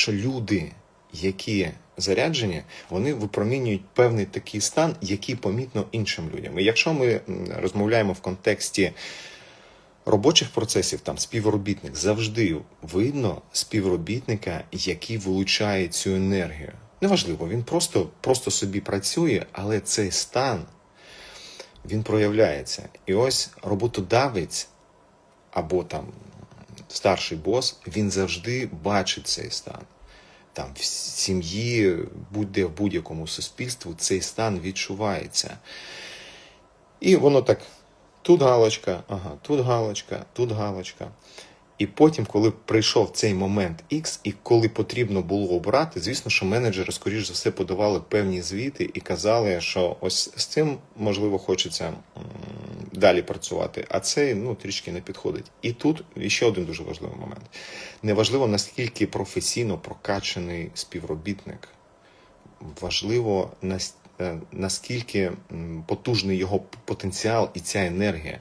що люди, які заряджені, вони випромінюють певний такий стан, який помітно іншим людям. І якщо ми розмовляємо в контексті робочих процесів, там співробітник завжди видно співробітника, який вилучає цю енергію. Неважливо, він просто, просто собі працює, але цей стан він проявляється. І ось роботодавець або там старший бос, він завжди бачить цей стан. Там в сім'ї, будь-де в будь-якому суспільству цей стан відчувається. І воно так: тут галочка, ага, тут галочка, тут галочка. І потім, коли прийшов цей момент X, і коли потрібно було обрати, звісно, що менеджери, скоріш за все, подавали певні звіти і казали, що ось з цим можливо хочеться далі працювати, а цей ну трішки не підходить. І тут ще один дуже важливий момент: неважливо наскільки професійно прокачаний співробітник, важливо е, наскільки потужний його потенціал і ця енергія.